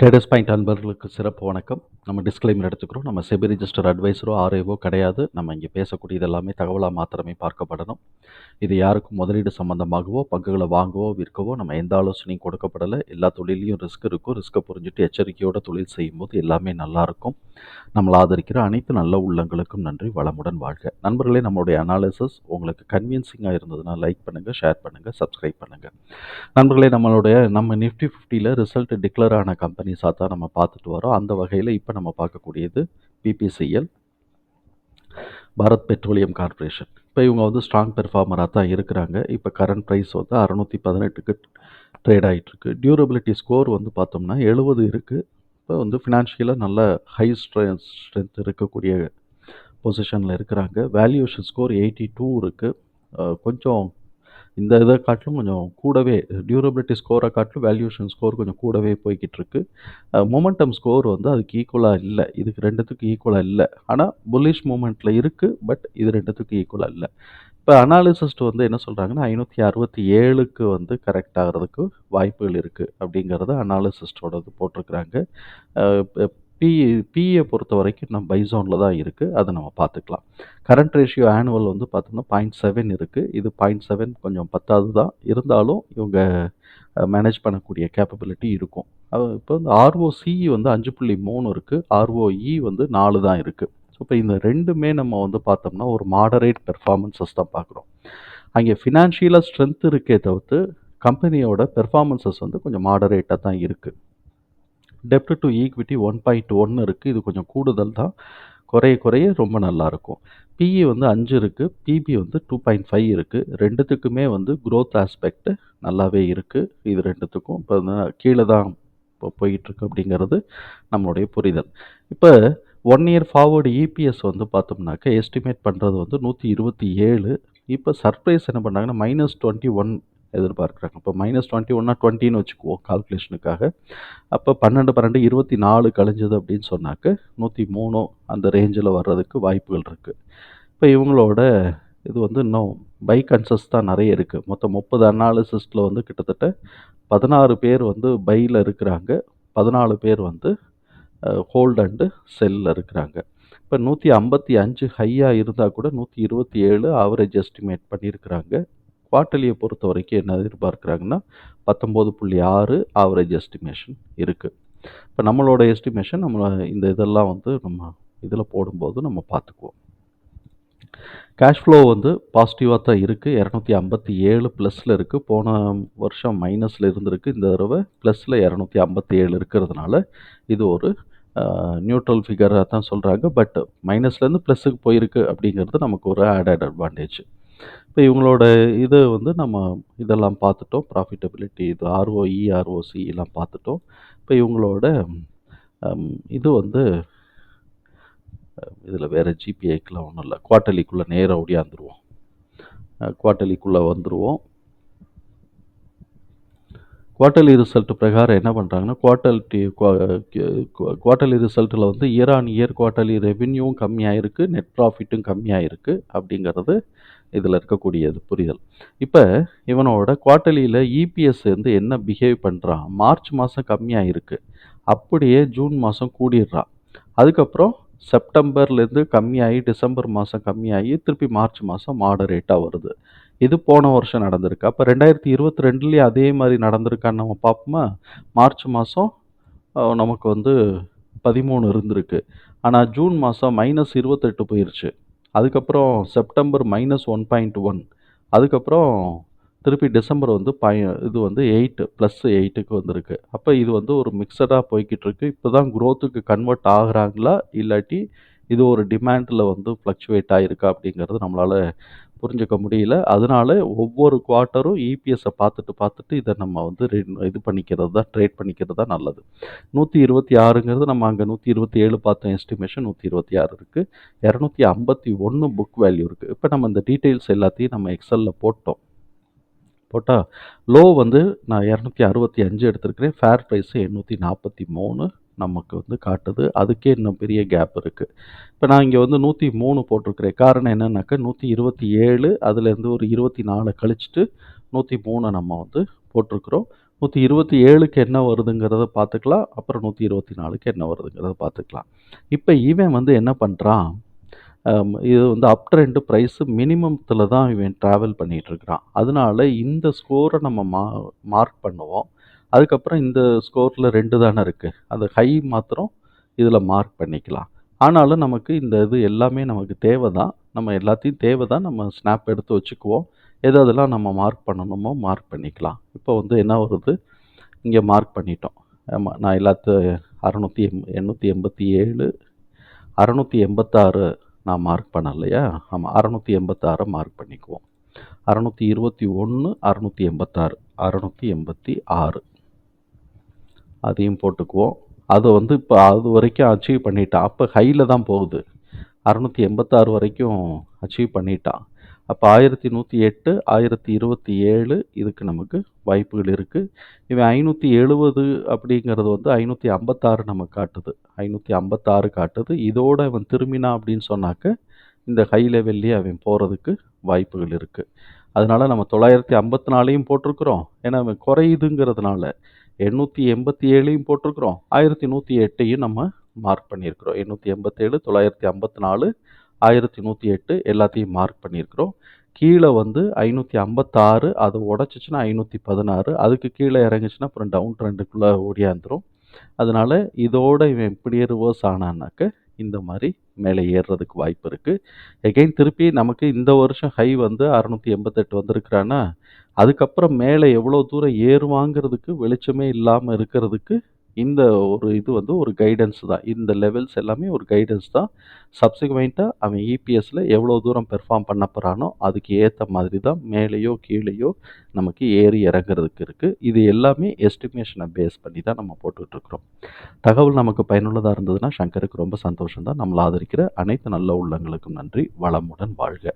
Traders point அன்பர்களுக்கு சிறப்பு வணக்கம். நம்ம டிஸ்க்ளைமர் எடுத்துக்கிறோம். நம்ம செபி ரிஜிஸ்டர் அட்வைஸரோ ஆர்ஐவோ கிடையாது. நம்ம இங்கே பேசக்கூடியது எல்லாமே தகவலாக மாத்திரமே பார்க்கப்படணும். இது யாருக்கும் முதலீடு சம்பந்தமாகவோ பங்குகளை வாங்கவோ விற்கவோ நம்ம எந்த ஆலோசனையும் கொடுக்கப்படலை. எல்லா தொழிலையும் ரிஸ்க் இருக்கும். ரிஸ்க்கை புரிஞ்சுட்டு எச்சரிக்கையோட தொழில் செய்யும்போது எல்லாமே நல்லாயிருக்கும் நம்மளை ஆதரிக்கிற அனைத்து நல்ல உள்ளங்களுக்கும் நன்றி வளமுடன் வாழ்க. நண்பர்களே நம்மளுடைய அனாலிசிஸ் உங்களுக்கு கன்வீன்சிங்காக இருந்ததுன்னா லைக் பண்ணுங்கள் ஷேர் பண்ணுங்கள் சப்ஸ்கிரைப் பண்ணுங்கள் நண்பர்களே நம்மளுடைய நம்ம நிஃப்டி ஃபிஃப்டியில் ரிசல்ட் டிக்ளேர் ஆன கம்பெனிஸாக தான் நம்ம பார்த்துட்டு வரோம். அந்த வகையில் இப்போ நம்ம பார்க்கக்கூடியது பிபிசிஎல் பாரத் பெட்ரோலியம் கார்ப்பரேஷன். இப்போ இவங்க வந்து ஸ்ட்ராங் பெர்ஃபார்மராக தான் இருக்கிறாங்க. இப்போ கரண்ட் ப்ரைஸ் வந்து அறநூற்றி பதினெட்டுக்கு ட்ரேட் ஆகிட்டுருக்கு டியூரபிலிட்டி ஸ்கோர் வந்து பார்த்தோம்னா எழுபது இருக்குது இப்போ வந்து ஃபினான்ஷியலாக நல்ல ஹை ஸ்ட்ரென்த் ஸ்ட்ரென்த் இருக்கக்கூடிய பொசிஷனில் இருக்கிறாங்க. வேல்யூஷன் ஸ்கோர் எயிட்டி டூ இருக்குது கொஞ்சம் இந்த இதை காட்டிலும் கொஞ்சம் கூடவே டியூரபிலிட்டி ஸ்கோரை காட்டிலும் வேல்யூஷன் ஸ்கோர் கொஞ்சம் கூடவே போய்கிட்டு இருக்கு. மொமெண்டம் ஸ்கோர் வந்து அதுக்கு ஈக்குவலாக இல்லை. இதுக்கு ரெண்டுத்துக்கு ஈக்குவலாக இல்லை. ஆனால் புல்லிஷ் மூமெண்ட்டில் இருக்குது பட் இது ரெண்டுத்துக்கு ஈக்குவலாக இல்லை. இப்போ அனாலிசிஸ்ட் வந்து என்ன சொல்கிறாங்கன்னா ஐநூற்றி அறுபத்தி ஏழுக்கு வந்து கரெக்ட் ஆகிறதுக்கு வாய்ப்புகள் இருக்குது அப்படிங்கிறத அனாலிசிஸ்டோடது போட்டிருக்கிறாங்க. பி பிஏ பொறுத்த வரைக்கும் நம்ம பைசோனில் தான் இருக்குது அதை நம்ம பார்த்துக்கலாம். கரண்ட் ரேஷியோ ஆனுவல் வந்து பார்த்தோம்னா பாயிண்ட் செவன் இருக்குது இது பாயிண்ட் செவன் கொஞ்சம் பத்தாவது தான். இருந்தாலும் இவங்க மேனேஜ் பண்ணக்கூடிய கேப்பபிலிட்டி இருக்கும். இப்போ வந்து ஆர்ஓசி வந்து அஞ்சு புள்ளி மூணு இருக்குது ஆர்ஓஇ வந்து நாலு தான் இருக்குது ஸோ இப்போ இந்த ரெண்டுமே நம்ம வந்து பார்த்தோம்னா ஒரு மாடரேட் பெர்ஃபார்மன்ஸஸ் தான் பார்க்குறோம். அங்கே ஃபினான்ஷியலாக ஸ்ட்ரென்த் இருக்கே தவிர்த்து கம்பெனியோட பெர்ஃபார்மன்ஸஸ் வந்து கொஞ்சம் மாடரேட்டாக தான் இருக்குது டெப்ட் டு ஈக்விட்டி ஒன் பாயிண்ட் ஒன்று இருக்குது இது கொஞ்சம் கூடுதல் தான். குறைய குறைய ரொம்ப நல்லாயிருக்கும் பிஇ வந்து அஞ்சு இருக்குது பிபி வந்து டூ பாயிண்ட் ஃபைவ் இருக்குது ரெண்டுத்துக்குமே வந்து க்ரோத் ஆஸ்பெக்ட் நல்லாவே இருக்குது இது ரெண்டுத்துக்கும் இப்போ கீழே தான் இப்போ போயிட்டுருக்கு அப்படிங்கிறது நம்மளுடைய புரிதல். இப்போ ஒன் இயர் ஃபார்வர்டு இபிஎஸ் வந்து பார்த்தோம்னாக்க எஸ்டிமேட் பண்ணுறது வந்து நூற்றி இருபத்தி ஏழு. இப்போ சர்ப்ரைஸ் என்ன பண்ணாங்கன்னா மைனஸ் டுவெண்ட்டி ஒன் எதிர்பார்க்குறாங்க. இப்போ மைனஸ் டுவெண்ட்டி ஒன்னா டுவெண்ட்டின்னு வச்சுக்குவோம் கால்குலேஷனுக்காக அப்போ பன்னெண்டு பன்னெண்டு இருபத்தி நாலு கழிஞ்சது அப்படின்னு சொன்னாக்க நூற்றி மூணு அந்த ரேஞ்சில் வர்றதுக்கு வாய்ப்புகள் இருக்குது இப்போ இவங்களோட இது வந்து இன்னும் பை கன்சஸ் தான் நிறைய இருக்குது மொத்தம் முப்பது அனாலிசிஸ்டில் வந்து கிட்டத்தட்ட பதினாறு பேர் வந்து பையில் இருக்கிறாங்க. பதினாலு பேர் வந்து ஹோல்ட் அண்டு செல்லில் இருக்கிறாங்க. இப்போ நூற்றி ஐம்பத்தி அஞ்சு ஹையாக இருந்தால் கூட நூற்றி இருபத்தி ஏழு ஆவரேஜ் எஸ்டிமேட் பண்ணியிருக்கிறாங்க. குவார்ட்டர்லியை பொறுத்த வரைக்கும் என்ன எதிர்பார்க்குறாங்கன்னா பத்தொம்போது புள்ளி ஆறு ஆவரேஜ் எஸ்டிமேஷன் இருக்குது இப்போ நம்மளோட எஸ்டிமேஷன் நம்ம இந்த இதெல்லாம் வந்து நம்ம இதில் போடும்போது நம்ம பார்த்துக்குவோம். கேஷ் ஃப்ளோ வந்து பாசிட்டிவாக தான் இருக்குது இரநூத்தி ஐம்பத்தி ஏழு ப்ளஸில் இருக்குது போன வருஷம் மைனஸில் இருந்திருக்கு. இந்த தடவை ப்ளஸில் இரநூத்தி ஐம்பத்தி ஏழு இருக்கிறதுனால இது ஒரு நியூட்ரல் ஃபிகராக தான் சொல்கிறாங்க பட் மைனஸ்லேருந்து ப்ளஸுக்கு போயிருக்கு அப்படிங்கிறது நமக்கு ஒரு ஆடட் அட்வான்டேஜ் இப்போ இவங்களோட இது வந்து நம்ம இதெல்லாம் பார்த்துட்டோம். ப்ராஃபிட்டபிலிட்டி இது ஆர்ஓஇ ஆர்ஓசி எல்லாம் பார்த்துட்டோம். இப்போ இவங்களோட இது வந்து இதில் வேறு ஜிபிஐக்கெலாம் ஒன்றும் இல்லை. குவார்ட்டலிக்குள்ளே நேராக ஓடியாந்துருவோம். குவார்ட்டலிக்குள்ளே வந்துடுவோம் குவார்ட்டர்லி ரிசல்ட் பிரகாரம் என்ன பண்ணுறாங்கன்னா குவார்ட்டர்லி குவார்ட்டர்லி ரிசல்ட்டில் வந்து இயர் ஆன் இயர் குவார்ட்டர்லி ரெவின்யூவும் கம்மியாக இருக்குது நெட் ப்ராஃபிட்டும் கம்மியாக இருக்குது அப்படிங்கிறது இதில் இருக்கக்கூடியது புரிதல். இப்போ இவனோட குவார்ட்டர்லியில் இபிஎஸ் வந்து என்ன பிஹேவ் பண்ணுறான் மார்ச் மாதம் கம்மியாக இருக்குது அப்படியே ஜூன் மாதம் கூடிடுறான் அதுக்கப்புறம் செப்டம்பர்லேருந்து கம்மியாகி டிசம்பர் மாதம் கம்மியாகி திருப்பி மார்ச் மாதம் மாடரேட்டாக வருது. இது போன வருஷம் நடந்திருக்கு. அப்போ ரெண்டாயிரத்தி இருபத்தி ரெண்டுலேயும் அதே மாதிரி நடந்திருக்கான்னு நம்ம பார்ப்போமா? மார்ச் மாதம் நமக்கு வந்து பதிமூணு இருந்திருக்கு. ஆனால் ஜூன் மாதம் மைனஸ் இருபத்தெட்டு போயிடுச்சு அதுக்கப்புறம் September minus one point one அதுக்கப்புறம் திருப்பி டிசம்பர் வந்து பய இது வந்து எயிட்டு ப்ளஸ் எயிட்டுக்கு வந்திருக்கு. அப்போ இது வந்து ஒரு மிக்சடாக போய்கிட்டு இருக்கு. இப்போ தான் குரோத்துக்கு கன்வெர்ட் ஆகுறாங்களா? இல்லாட்டி இது ஒரு டிமாண்டில் வந்து ஃப்ளக்சுவேட் ஆகிருக்கா அப்படிங்கிறது நம்மளால் புரிஞ்சுக்க முடியல. அதனால ஒவ்வொரு குவார்ட்டரும் இபிஎஸ்ஸை பார்த்துட்டு பார்த்துட்டு இதை நம்ம வந்து இது பண்ணிக்கிறது தான் ட்ரேட் பண்ணிக்கிறது தான் நல்லது. நூற்றி இருபத்தி ஆறுங்கிறது நம்ம அங்கே நூற்றி இருபத்தி ஏழு பார்த்தோம் எஸ்டிமேஷன் நூற்றி இருபத்தி ஆறு இருக்குது இரநூத்தி ஐம்பத்தி ஒன்று புக் வேல்யூ இருக்குது இப்போ நம்ம இந்த டீட்டெயில்ஸ் எல்லாத்தையும் நம்ம எக்ஸலில் போட்டோம். போட்டால் லோ வந்து நான் இரநூத்தி அறுபத்தி அஞ்சு எடுத்திருக்கிறேன். ஃபேர் ப்ரைஸு எண்ணூற்றி நாற்பத்தி மூணு. நமக்கு வந்து காட்டுது. அதுக்கே இன்னும் பெரிய கேப் இருக்குது இப்போ நான் இங்கே வந்து நூற்றி மூணு போட்டிருக்கிறேன். காரணம் என்னென்னாக்கா நூற்றி இருபத்தி ஏழு அதுலேருந்து ஒரு இருபத்தி நாலு கழிச்சிட்டு நூற்றி மூணு நம்ம வந்து போட்டிருக்கிறோம். நூற்றி இருபத்தி ஏழுக்கு என்ன வருதுங்கிறத பார்த்துக்கலாம். அப்புறம் நூற்றி இருபத்தி நாலுக்கு என்ன வருதுங்கிறத பார்த்துக்கலாம். இப்போ இவன் வந்து என்ன பண்ணுறான் இது வந்து அப் ட்ரெண்டு ப்ரைஸு மினிமத்தில் தான் இவன் ட்ராவல் பண்ணிகிட்ருக்கிறான் அதனால இந்த ஸ்கோரை நம்ம மா மார்க் பண்ணுவோம். அதுக்கப்புறம் இந்த ஸ்கோரில் ரெண்டு தானே இருக்குது அந்த ஹை மாத்திரம் இதில் மார்க் பண்ணிக்கலாம். ஆனாலும் நமக்கு இந்த இது எல்லாமே நமக்கு தேவை தான் நம்ம எல்லாத்தையும் தேவை தான் நம்ம ஸ்னாப் எடுத்து வச்சுக்குவோம். எது அதெல்லாம் நம்ம மார்க் பண்ணணுமோ மார்க் பண்ணிக்கலாம். இப்போ வந்து என்ன வருது? இங்கே மார்க் பண்ணிட்டோம். ஆமாம் நான் எல்லாத்து அறநூற்றி எம் எண்ணூற்றி எண்பத்தி ஏழு அறநூற்றி எண்பத்தாறு நான் மார்க் பண்ணேன் இல்லையா ஆமாம் அறநூற்றி எண்பத்தாறை மார்க் பண்ணிக்குவோம். அறநூற்றி இருபத்தி ஒன்று அறநூற்றி எண்பத்தாறு அறநூற்றி எண்பத்தி ஆறு. அதையும் போட்டுக்குவோம். அதை வந்து இப்போ அது வரைக்கும் அச்சீவ் பண்ணிட்டான் அப்போ ஹையில் தான் போகுது. அறநூற்றி எண்பத்தாறு வரைக்கும் அச்சீவ் பண்ணிட்டான் அப்போ ஆயிரத்தி நூற்றி எட்டு ஆயிரத்தி இருபத்தி ஏழு இதுக்கு நமக்கு வாய்ப்புகள் இருக்குது இவன் ஐநூற்றி எழுபது அப்படிங்கிறது வந்து ஐநூற்றி ஐம்பத்தாறு நமக்கு காட்டுது. ஐநூற்றி ஐம்பத்தாறு காட்டுது. இதோட அவன் திரும்பினா அப்படின்னு சொன்னாக்க இந்த ஹை லெவல்லையே அவன் போகிறதுக்கு வாய்ப்புகள் இருக்குது அதனால் நம்ம தொள்ளாயிரத்தி ஐம்பத்தி நாலையும் போட்டிருக்கிறோம். ஏன்னா அவன் குறையுதுங்கிறதுனால எண்ணூற்றி எண்பத்தி ஏழையும் போட்டிருக்கிறோம். ஆயிரத்தி நூற்றி எட்டையும் நம்ம மார்க் பண்ணியிருக்கிறோம். எண்ணூற்றி எண்பத்தேழு தொள்ளாயிரத்தி ஐம்பத்தி நாலு ஆயிரத்தி நூற்றி எட்டு எல்லாத்தையும் மார்க் பண்ணியிருக்கிறோம். கீழே வந்து ஐநூற்றி ஐம்பத்தாறு அது உடச்சிச்சின்னா ஐநூற்றி பதினாறு அதுக்கு கீழே இறங்குச்சுன்னா அப்புறம் டவுன் ட்ரெண்டுக்குள்ளே ஓடியாந்துடும் அதனால் இதோட இவன் இப்படியே ரிவர்ஸ் ஆனான்னாக்க இந்த மாதிரி மேலே ஏறுறதுக்கு வாய்ப்பு இருக்குது எகைன் திருப்பி நமக்கு இந்த வருஷம் ஹை வந்து அறநூற்றி எண்பத்தெட்டு வந்திருக்கிறான்னா அதுக்கப்புறம் மேலே எவ்வளோ தூரம் ஏறுவாங்கிறதுக்கு வெளிச்சமே இல்லாமல் இருக்கிறதுக்கு இந்த ஒரு இது வந்து ஒரு கைடன்ஸ் தான். இந்த லெவல்ஸ் எல்லாமே ஒரு கைடன்ஸ் தான். சப்சிக்வெண்ட்டாக அவன் இபிஎஸ்சில் எவ்வளோ தூரம் பெர்ஃபார்ம் பண்ண போகிறானோ அதுக்கு ஏற்ற மாதிரி தான் மேலேயோ கீழேயோ நமக்கு ஏறி இறங்குறதுக்கு இருக்குது இது எல்லாமே எஸ்டிமேஷனை பேஸ் பண்ணி தான் நம்ம போட்டுட்ருக்குறோம். தகவல் நமக்கு பயனுள்ளதாக இருந்ததுன்னா சங்கருக்கு ரொம்ப சந்தோஷம் தான் நம்மளை ஆதரிக்கிற அனைத்து நல்ல உள்ளங்களுக்கும் நன்றி. வளமுடன் வாழ்க.